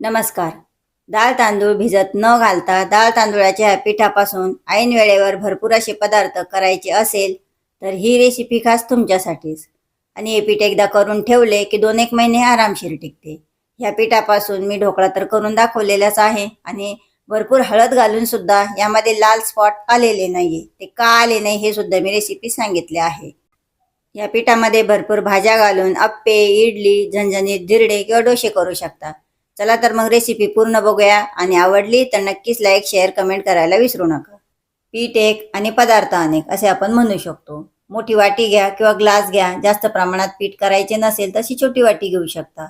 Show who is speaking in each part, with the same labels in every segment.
Speaker 1: नमस्कार. डाळ तांदूळ भिजत न घालता डाळ तांदूळाच्या पिठापासून ऐन वेळेवर भरपूर असे पदार्थ करायचे असेल तर ही रेसिपी खास तुमच्यासाठीच. आणि हे पीठ एकदा करून ठेवले की दोन एक महिने आरामशीर टिकते. ह्या पिठापासून मी ढोकळा तर करून दाखवलेलाच आहे आणि भरपूर हळद घालून सुद्धा यामध्ये लाल स्पॉट आलेले नाहीये. ते का आले नाही हे सुद्धा मी रेसिपी सांगितले आहे. या पिठामध्ये भरपूर भाज्या घालून अप्पे इडली झणझणीत धिरडे किंवा डोसे करू शकता. चला तर मग रेसिपी पूर्ण बघूया. आणि आवडली तर नक्कीच लाईक शेअर कमेंट करायला विसरू नका. पीठ एक आणि पदार्थ अनेक असे आपण म्हणू शकतो. मोठी वाटी घ्या किंवा ग्लास घ्या. जास्त प्रमाणात पीठ करायचे नसेल तशी छोटी वाटी घेऊ शकता.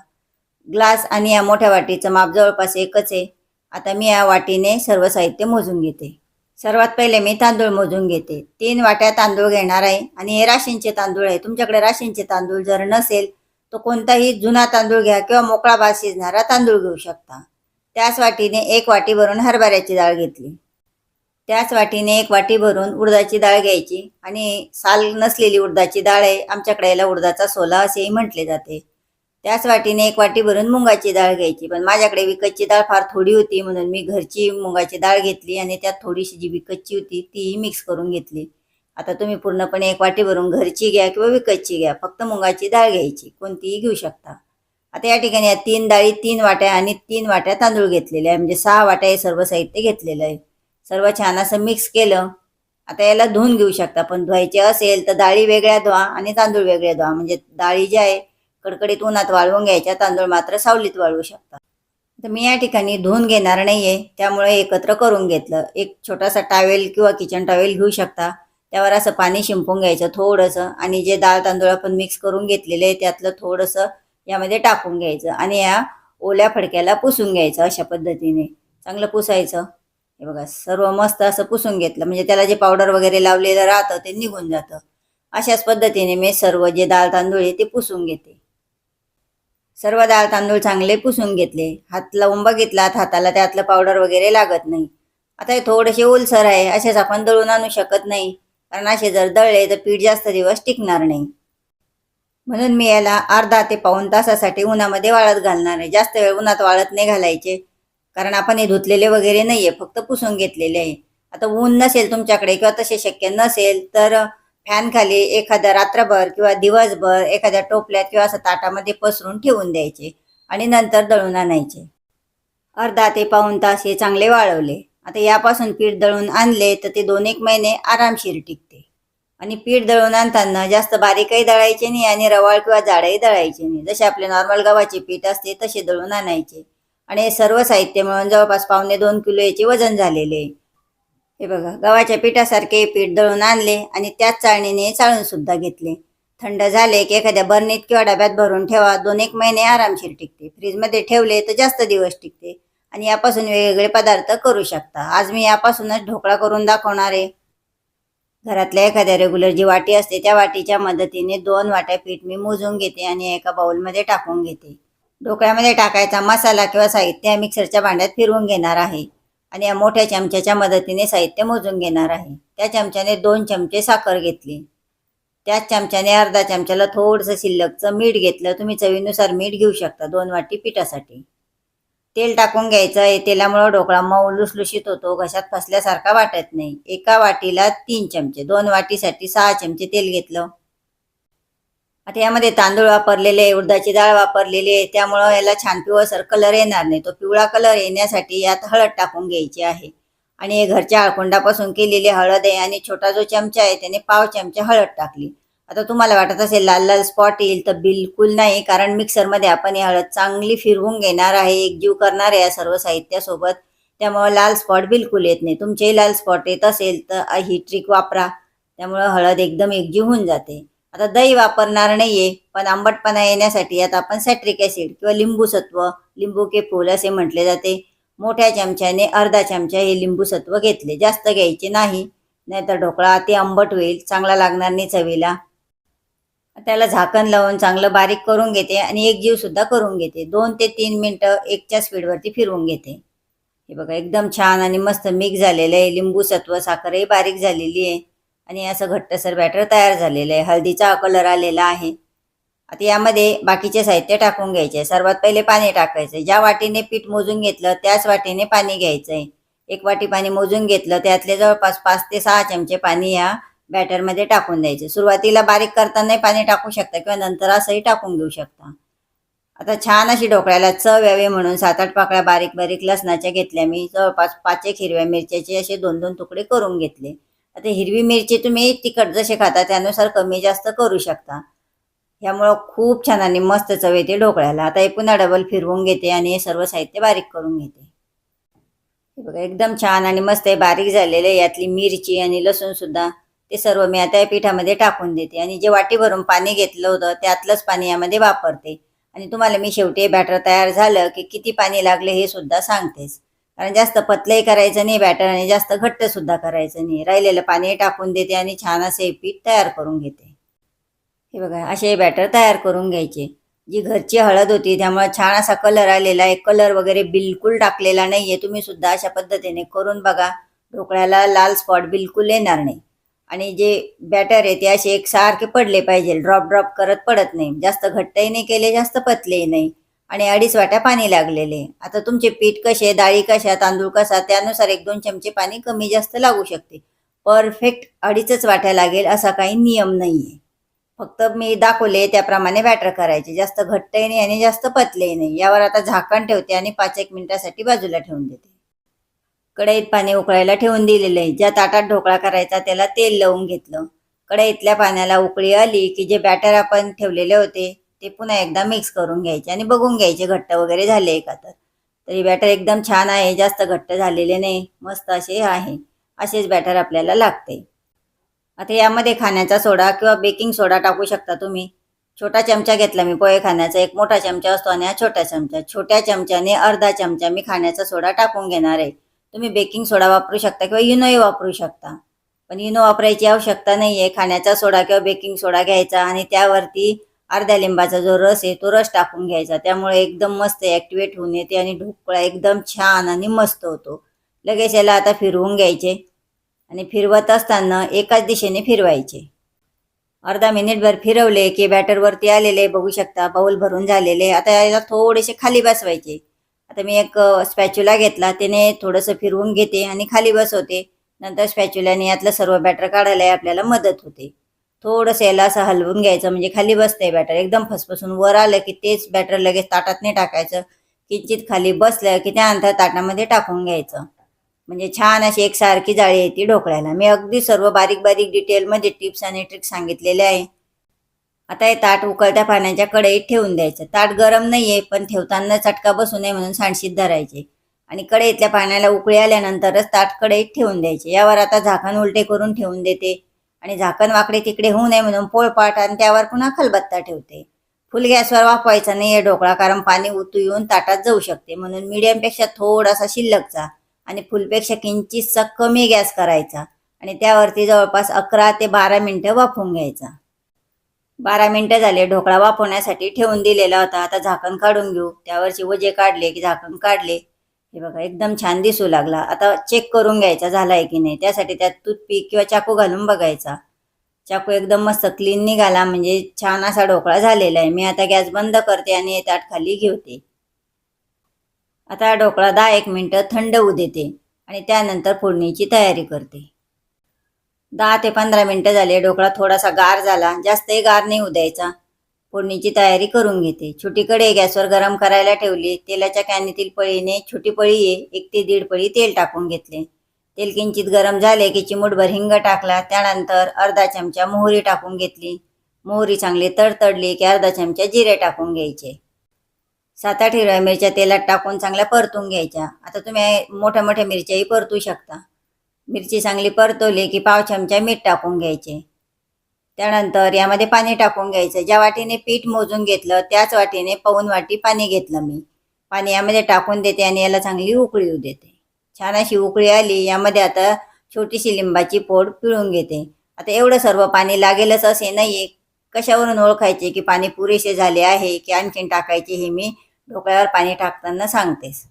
Speaker 1: ग्लास आणि या मोठ्या वाटीचं माप जवळपास एकच आहे. आता मी या वाटीने सर्व साहित्य मोजून घेते. सर्वात पहिले मी तांदूळ मोजून घेते. तीन वाट्या तांदूळ घेणार आहे. आणि हे राशींचे तांदूळ आहे. तुमच्याकडे राशींचे तांदूळ जर नसेल तो कोणताही जुना तांदूळ घ्या किंवा मोकळा भात शिजणारा तांदूळ घेऊ शकता. त्याच वाटीने एक वाटी भरून हरभऱ्याची डाळ घेतली. त्याच वाटीने एक वाटी भरून उडदाची डाळ घ्यायची आणि साल नसलेली उडदाची डाळ आहे आमच्याकडे याला उडदाचा सोला असेही म्हटले जाते. त्याच वाटीने एक वाटी भरून मुंगाची डाळ घ्यायची. पण माझ्याकडे विकतची डाळ फार थोडी होती म्हणून मी घरची मुंगाची डाळ घेतली आणि त्यात थोडीशी जी विकतची होती तीही मिक्स करून घेतली. आता तुम्ही पूर्णपणे एक वाटी भरून घरची घ्या किंवा विकतची घ्या. फक्त मुगाची डाळ घ्यायची. कोणतीही घेऊ शकता. आता या ठिकाणी या तीन डाळी तीन वाट्या आणि तीन वाट्या तांदूळ घेतलेले आहे. म्हणजे सहा वाट्या हे सर्व साहित्य घेतलेलं आहे. सर्व छान असं मिक्स केलं. आता याला धुवून घेऊ शकता. पण धुवायचे असेल तर डाळी वेगळ्या धुवा आणि तांदूळ वेगळ्या धुवा. म्हणजे डाळी ज्या आहे कडकडीत उन्हात वाळवून घ्यायच्या तांदूळ मात्र सावलीत वाळवू शकता. तर मी या ठिकाणी धुवून घेणार नाही आहे त्यामुळे एकत्र करून घेतलं. एक छोटासा टॉवेल किंवा किचन टॉवेल घेऊ शकता. त्यावर असं पाणी शिंपून घ्यायचं थोडंसं. आणि जे डाळ तांदूळ आपण मिक्स करून घेतलेले आहे त्यातलं थोडंसं यामध्ये टाकून घ्यायचं. आणि या ओल्या फडक्याला पुसून घ्यायचं अशा पद्धतीने. चांगलं पुसायचं. हे बघा सर्व मस्त असं पुसून घेतलं. म्हणजे त्याला जे पावडर वगैरे लावलेलं राहतं ते निघून जातं. अशाच पद्धतीने मी सर्व जे डाळ तांदूळ आहे ते पुसून घेते. सर्व डाळ तांदूळ चांगले पुसून घेतले. हात लावून बघितलात हाताला त्यातलं पावडर वगैरे लागत नाही. आता हे थोडेसे ओलसर आहे असेच आपण दळून आणू शकत नाही. कारण असे जर दळले तर पीठ जास्त दिवस टिकणार नाही. म्हणून मी याला अर्धा ते पाऊन तासासाठी उन्हामध्ये वाळत घालणार आहे. जास्त वेळ उन्हात वाळत नाही घालायचे. कारण आपण हे धुतलेले वगैरे नाही आहे फक्त पुसून घेतलेले आहे. आता ऊन नसेल तुमच्याकडे किंवा तसे शक्य नसेल तर फॅन खाली एखाद्या रात्रभर किंवा दिवसभर एखाद्या टोपल्यात किंवा असं ताटामध्ये पसरून ठेवून द्यायचे आणि नंतर दळून आणायचे. अर्धा ते पाऊन तास हे चांगले वाळवले. आता यापासून पीठ दळून आणले तर ते दोन एक महिने आरामशीर टिकते. आणि पीठ दळून आणताना जास्त बारीकही दळायचे नाही आणि रवाळ किंवा जाडही दळायचे नाही. जसे आपले नॉर्मल गव्हाचे पीठ असते तसे दळून आणायचे. आणि हे सर्व साहित्य मिळून जवळपास पावणे दोन किलो याचे वजन झालेले. आहे हे बघा गव्हाच्या पिठासारखे पीठ दळून आणले आणि त्याच चाळणीने चाळून सुद्धा घेतले. थंड झाले की एखाद्या बर्नीत किंवा डब्यात भरून ठेवा दोन एक महिने आरामशीर टिकते. फ्रीजमध्ये ठेवले तर जास्त दिवस टिकते. आणि यापासून वेगवेगळे पदार्थ करू शकता. आज मी यापासूनच ढोकळा करून दाखवणार आहे. घरातल्या एखाद्या रेग्युलर जी वाटी असते त्या वाटीच्या मदतीने दोन वाट्या पीठ मी मोजून घेते आणि एका बाउलमध्ये टाकून घेते. ढोकळ्यामध्ये टाकायचा मसाला किंवा साहित्य मिक्सरच्या भांड्यात फिरवून घेणार आहे. आणि या मोठ्या चमच्याच्या मदतीने साहित्य मोजून घेणार आहे. त्या चमच्याने दोन चमचे साखर घेतली. त्याच चमच्याने अर्धा चमच्याला थोडंसं शिल्लकचं मीठ घेतलं. तुम्ही चवीनुसार मीठ घेऊ शकता दोन वाटी पिठासाठी. तेल टाकून घ्यायचं आहे. तेलामुळं ढोकळा मऊ लुसलुशीत होतो. घशात फसल्यासारखा वाटत नाही. एका वाटीला तीन चमचे दोन वाटीसाठी सहा चमचे तेल घेतलं. आता यामध्ये तांदूळ वापरलेले आहे उडदाची डाळ वापरलेली आहे. त्यामुळं याला छान पिवळसर कलर येणार नाही. तो पिवळा कलर येण्यासाठी यात हळद टाकून घ्यायची आहे. आणि हे घरच्या हळकुंडापासून केलेली हळद आहे आणि छोटा जो चमचा आहे त्याने पाव चमचा हळद टाकली. आता तुम्हाला वाटत असेल लाल लाल स्पॉट येईल तर बिलकुल नाही कारण मिक्सरमध्ये आपण ही हळद चांगली फिरवून घेणार आहे एकजीव करणार आहे या सर्व साहित्यासोबत. त्यामुळं लाल स्पॉट बिलकुल येत नाही. तुमचेही लाल स्पॉट येत असेल तर ही ट्रिक वापरा. त्यामुळं हळद एकदम एकजीव होऊन जाते. आता दही वापरणार नाहीये पण आंबटपणा येण्यासाठी आता आपण सॅट्रिक ॲसिड किंवा लिंबू सत्व लिंबू के फूल असे म्हटले जाते. मोठ्या चमच्याने अर्धा चमचा हे लिंबू सत्व घेतले. जास्त घ्यायचे नाही नाहीतर ढोकळा अति आंबट होईल चांगला लागणार नाही चवीला. त्याला झाकण लावून चांगलं बारीक करून घेते आणि एक जीव सुद्धा करून घेते. दोन ते तीन मिनटं एकच्या स्पीडवरती फिरवून घेते. हे बघा एकदम छान आणि मस्त मिक्स झालेलं आहे. लिंबू सत्व साखरही बारीक झालेली आहे आणि असं घट्टसर बॅटर तयार झालेलं आहे. हळदीचा कलर आलेला आहे. आता यामध्ये बाकीचे साहित्य टाकून घ्यायचे. सर्वात पहिले पाणी टाकायचं ज्या वाटीने पीठ मोजून घेतलं त्याच वाटीने पाणी घ्यायचं आहे एक वाटी पाणी मोजून घेतलं त्यातले जवळपास पाच ते सहा चमचे पाणी या बॅटरमध्ये टाकून द्यायचे. सुरुवातीला बारीक करतानाही पाणी टाकू शकता किंवा नंतर असंही टाकून घेऊ शकता. आता छान अशी ढोकळ्याला चव यावी म्हणून सात आठ पाकळ्या बारीक बारीक लसणाच्या घेतल्या. मी जवळपास पाच एक हिरव्या मिरच्याचे असे दोन दोन तुकडे करून घेतले. आता हिरवी मिरची तुम्ही तिखट जसे खाता त्यानुसार कमी जास्त करू शकता. ह्यामुळं खूप छान आणि मस्त चव येते ढोकळ्याला. आता हे पुन्हा डबल फिरवून घेते आणि हे सर्व साहित्य बारीक करून घेते. हे बघा एकदम छान आणि मस्त आहे. बारीक झालेले यातली मिरची आणि लसूण सुद्धा ते सर्व मी आता या पिठामध्ये टाकून देते. आणि जे वाटी भरून पाणी घेतलं होतं त्यातलंच पाणी यामध्ये वापरते. आणि तुम्हाला मी शेवटी बॅटर तयार झालं की किती पाणी लागले हे सुद्धा सांगतेच. कारण जास्त पतलंही करायचं नाही बॅटर आणि जास्त घट्ट सुद्धा करायचं नाही. राहिलेलं पाणी टाकून देते आणि छान असे हे पीठ तयार करून घेते. हे बघा असे बॅटर तयार करून घ्यायचे. जी घरची हळद होती त्यामुळे छान असा कलर आलेला आहे. कलर वगैरे बिलकुल टाकलेला नाहीये. तुम्ही सुद्धा अशा पद्धतीने करून बघा. ढोकळ्याला लाल स्पॉट बिलकुल येणार नाही. आणि जे बॅटर आहे ते असे एकसारखे पडले पाहिजे. ड्रॉप ड्रॉप करत पडत नाही. जास्त घट्टही नाही केले जास्त पतलेही नाही. आणि अडीच वाट्या पाणी लागलेले. आता तुमचे पीठ कसे डाळी कशा तांदूळ कसा त्यानुसार एक दोन चमचे पाणी कमी जास्त लागू शकते. परफेक्ट अडीचच वाट्या लागेल असा काही नियम नाहीये. फक्त मी दाखवले त्याप्रमाणे बॅटर करायचे. जास्त घट्टही नाही आणि जास्त पतलेही नाही. यावर आता झाकण ठेवते आणि पाच एक मिनिटासाठी बाजूला ठेवून देते. कढईत पाणी उकळायला ठेवून दिलेलं आहे. ज्या ताटात ढोकळा करायचा त्याला तेल लावून घेतलं. कढईतल्या पाण्याला उकळी आली की जे बॅटर आपण ठेवलेले होते ते पुन्हा एकदा मिक्स करून घ्यायचे आणि बघून घ्यायचे घट्ट वगैरे झाले का तर. तरी बॅटर एकदम छान आहे जास्त घट्ट झालेले नाही मस्त असे आहे. असेच बॅटर आपल्याला लागते. आता यामध्ये खाण्याचा सोडा किंवा बेकिंग सोडा टाकू शकता तुम्ही. छोटा चमचा घेतला मी पोहे खाण्याचा एक मोठा चमचा असतो आणि हा छोटा चमचा. छोट्या चमच्याने अर्धा चमचा मी खाण्याचा सोडा टाकून घेणार आहे. तुम्ही बेकिंग सोडा वापरू शकता किंवा युनोही वापरू शकता. पण युनो वापरायची आवश्यकता नाही आहे खाण्याचा सोडा किंवा बेकिंग सोडा घ्यायचा आणि त्यावरती अर्ध्या लिंबाचा जो रस आहे तो रस टाकून घ्यायचा. त्यामुळे एकदम मस्त ॲक्टिवेट होऊन येते आणि ढोकळा एकदम छान आणि मस्त होतो. लगेच याला आता फिरवून घ्यायचे आणि फिरवत असताना एकाच दिशेने फिरवायचे. अर्धा मिनिटभर फिरवले की बॅटरवरती आलेले बघू शकता बाऊल भरून झालेले. आता याला थोडेसे खाली बसवायचे. आता मी एक स्पॅच्युला घेतला. त्याने थोडंसं फिरवून घेते आणि खाली बसवते. नंतर स्पॅच्युल्याने यातलं सर्व बॅटर काढायला आपल्याला मदत होते. थोडंसं याला असं हलवून घ्यायचं म्हणजे खाली बसतंय बॅटर एकदम फसफसून वर आलं की तेच बॅटर लगेच ताटात नाही टाकायचं. किंचित खाली बसलं की त्यानंतर ताटामध्ये टाकून घ्यायचं. म्हणजे छान अशी एकसारखी जाळी येते ढोकळ्याला मी अगदी सर्व बारीक बारीक डिटेलमध्ये टिप्स आणि ट्रिक्स सांगितलेले आहे. आता हे ताट उकळत्या पाण्याच्या कढईत ठेवून द्यायचं. ताट गरम नाहीये पण ठेवताना चटका बसू नये म्हणून सांडशीत धरायचे. आणि कढईतल्या पाण्याला उकळी आल्यानंतरच ताट कढईत ठेवून द्यायचे. यावर आता झाकण उलटे करून ठेवून देते. आणि झाकण वाकडे तिकडे होऊ नये म्हणून पोळपाट आणि त्यावर पुन्हा खलबत्ता ठेवते. फुल गॅसवर वापवायचा नाही हे ढोकळा कारण पाणी उतू येऊन ताटात जाऊ शकते. म्हणून मिडियमपेक्षा थोडासा शिल्लकचा आणि फुलपेक्षा किंचितसा कमी गॅस करायचा. आणि त्यावरती जवळपास अकरा ते बारा मिनटं वाफवून घ्यायचा. बारा मिनटं झाले ढोकळा वाफवण्यासाठी ठेवून दिलेला होता. आता झाकण काढून घेऊ. त्यावरचे वजे काढले की झाकण काढले. हे बघा एकदम छान दिसू लागला. आता चेक करून घ्यायचा झालाय की नाही. त्यासाठी त्यात तूथपीक किंवा चाकू घालून बघायचा. चाकू एकदम मस्त क्लीन निघाला. म्हणजे छान असा ढोकळा झालेला आहे. मी आता गॅस बंद करते आणि ताट खाली घेते आता हा ढोकळा दहा एक मिनटं थंड होऊ देते. आणि त्यानंतर फोडणीची तयारी करते. दहा ते पंधरा मिनटं झाले ढोकळा थोडासा गार झाला जास्तही गार नाही होऊ द्यायचा. फोडणीची तयारी करून घेते. छोटी कढई गॅसवर गरम करायला ठेवली तेलाच्या कॅनीतील पळीने छोटी पळी एक ते दीड पळी तेल टाकून घेतले. तेल किंचित गरम झाले की चिमूटभर हिंग टाकला त्यानंतर अर्धा चमचा मोहरी टाकून घेतली. मोहरी चांगली तडतडली की अर्धा चमचा जिरे टाकून घ्यायचे. सात आठ हिरव्या मिरच्या तेलात टाकून चांगल्या परतून घ्यायच्या. आता तुम्ही मोठ्या मोठ्या मिरच्याही परतू शकता. मिरची चांगली परतवली की पाव चमचा मीठ टाकून घ्यायचे. त्यानंतर यामध्ये पाणी टाकून घ्यायचं. ज्या वाटीने पीठ मोजून घेतलं त्याच वाटीने पाऊन वाटी पाणी घेतलं मी. पाणी यामध्ये टाकून देते आणि याला चांगली उकळी येऊ देते. छान अशी उकळी आली यामध्ये आता छोटीशी लिंबाची फोड पिळून घेते. आता एवढं सर्व पाणी लागेलच असे नाही कशावरून ओळखायचे की पाणी पुरेसे झाले आहे की आणखीन टाकायचे हे मी ढोकळ्यावर पाणी टाकताना सांगतेस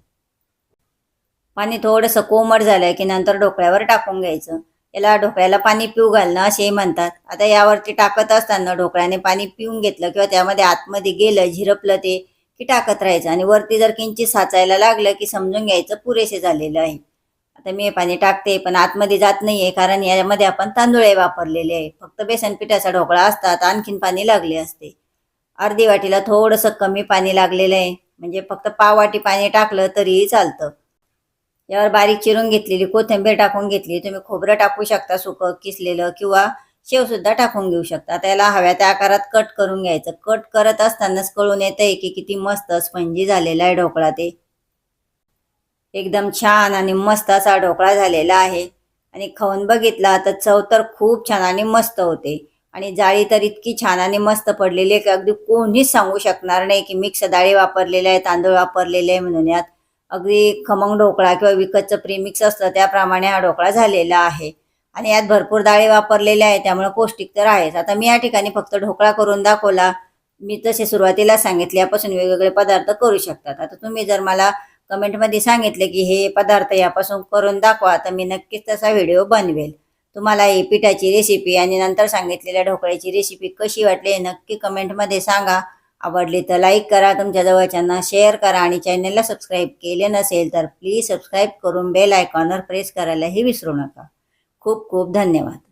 Speaker 1: पाणी थोडंसं कोमट झालं की नंतर ढोकळ्यावर टाकून घ्यायचं. याला ढोकळ्याला पाणी पिऊ घालणं असेही म्हणतात. आता यावरती टाकत असताना ढोकळ्याने पाणी पिऊन घेतलं किंवा त्यामध्ये आतमध्ये गेलं झिरपलं ते की टाकत राहायचं. आणि वरती जर किंचित साचायला लागलं की समजून घ्यायचं पुरेसे झालेलं आहे. आता मी हे पाणी टाकते पण आतमध्ये जात नाही आहे कारण यामध्ये आपण तांदूळे वापरलेले आहे. फक्त बेसन पिठाचा ढोकळा असतात आणखीन पाणी लागले असते. अर्धी वाटीला थोडंसं कमी पाणी लागलेलं आहे. म्हणजे फक्त पाव वाटी पाणी टाकलं तरीही चालतं. यावर बारीक चिरून घेतलेली कोथिंबीर टाकून घेतली. तुम्ही खोबरं टाकू शकता सुकं किसलेलं किंवा शेव सुद्धा टाकून घेऊ शकता. आता याला हव्या त्या आकारात कट करून घ्यायचं. कट करत असतानाच कळून येतंय की किती मस्त स्पंजी झालेला आहे ढोकळा ते. एकदम छान आणि मस्त असा ढोकळा झालेला आहे. आणि खाऊन बघितला तर चव तर खूप छान आणि मस्त होते. आणि जाळी तर इतकी छान आणि मस्त पडलेली आहे की अगदी कोणीच सांगू शकणार नाही की मिक्स डाळी वापरलेले आहे तांदूळ वापरलेले आहे म्हणून यात. अगदी खमंग ढोकळा किंवा विकतचं प्रीमिक्स असतं त्याप्रमाणे हा ढोकळा झालेला आहे. आणि यात भरपूर डाळी वापरलेल्या आहे त्यामुळे पौष्टिक तर आहेच. आता मी या ठिकाणी फक्त ढोकळा करून दाखवला. मी तसे सुरुवातीला सांगितले यापासून वेगवेगळे पदार्थ करू शकतात. आता तुम्ही जर मला कमेंटमध्ये सांगितले की हे पदार्थ यापासून करून दाखवा तर मी नक्कीच तसा व्हिडिओ बनवेल. तुम्हाला ही पिठाची रेसिपी आणि नंतर सांगितलेल्या ढोकळ्याची रेसिपी कशी वाटली नक्की कमेंटमध्ये सांगा. आवडली तर लाईक करा तुमच्या जवळच्यांना शेअर करा आणि चॅनलला सबस्क्राईब केले नसेल तर प्लीज सबस्क्राईब करून बेल आयकॉनवर प्रेस करायलाही विसरू नका. खूप खूप धन्यवाद.